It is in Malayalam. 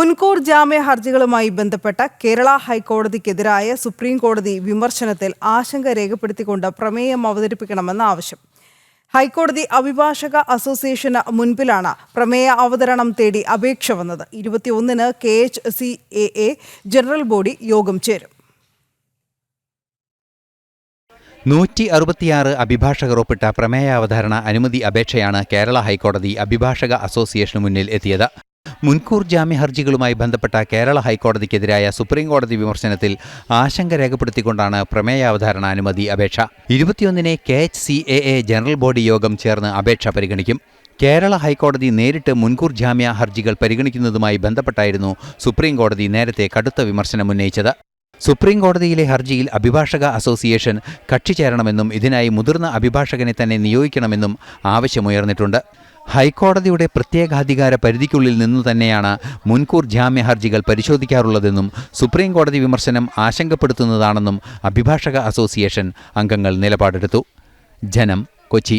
മുൻകൂർ ജാമ്യ ഹർജികളുമായി ബന്ധപ്പെട്ട കേരള ഹൈക്കോടതിക്കെതിരായ സുപ്രീം കോടതി വിമർശനത്തിൽ ആശങ്ക രേഖപ്പെടുത്തിക്കൊണ്ട് പ്രമേയം അവതരിപ്പിക്കണമെന്ന ആവശ്യം. ഹൈക്കോടതി അഭിഭാഷക അസോസിയേഷന് മുൻപിലാണ് പ്രമേയ അവതരണം തേടി അപേക്ഷ വന്നത്. ഇരുപത്തിയൊന്നിന് K H C A A general body യോഗം ചേരും. നൂറ്റി അറുപത്തിയാറ് അഭിഭാഷകർ ഒപ്പിട്ട പ്രമേയാവതരണ അനുമതി അപേക്ഷയാണ് കേരള ഹൈക്കോടതി അഭിഭാഷക അസോസിയേഷന് മുന്നിൽ എത്തിയത്. മുൻകൂർ ജാമ്യ ഹർജികളുമായി ബന്ധപ്പെട്ട കേരള ഹൈക്കോടതിക്കെതിരായ സുപ്രീം കോടതി വിമർശനത്തിൽ ആശങ്ക രേഖപ്പെടുത്തിക്കൊണ്ടാണ് പ്രമേയാവധാരണ അനുമതി അപേക്ഷ. ഇരുപത്തിയൊന്നിനെ K H C A A general body യോഗം ചേർന്ന് അപേക്ഷ പരിഗണിക്കും. കേരള ഹൈക്കോടതി നേരിട്ട് മുൻകൂർ ജാമ്യ ഹർജികൾ പരിഗണിക്കുന്നതുമായി ബന്ധപ്പെട്ടായിരുന്നു സുപ്രീം കോടതി നേരത്തെ കടുത്ത വിമർശനം ഉന്നയിച്ചത്. സുപ്രീം കോടതിയിലെ ഹർജിയിൽ അഭിഭാഷക അസോസിയേഷൻ കക്ഷി ചേരണമെന്നും ഇതിനായി മുതിർന്ന അഭിഭാഷകനെ തന്നെ നിയോഗിക്കണമെന്നും ആവശ്യമുയർന്നിട്ടുണ്ട്. ഹൈക്കോടതിയുടെ പ്രത്യേകാധികാര പരിധിക്കുള്ളിൽ നിന്നു തന്നെയാണ് മുൻകൂർ ജാമ്യ ഹർജികൾ പരിശോധിക്കാറുള്ളതെന്നും സുപ്രീം കോടതി വിമർശനം ആശങ്കപ്പെടുത്തുന്നതാണെന്നും അഭിഭാഷക അസോസിയേഷൻ അംഗങ്ങൾ നിലപാടെടുത്തു. ജനം കൊച്ചി.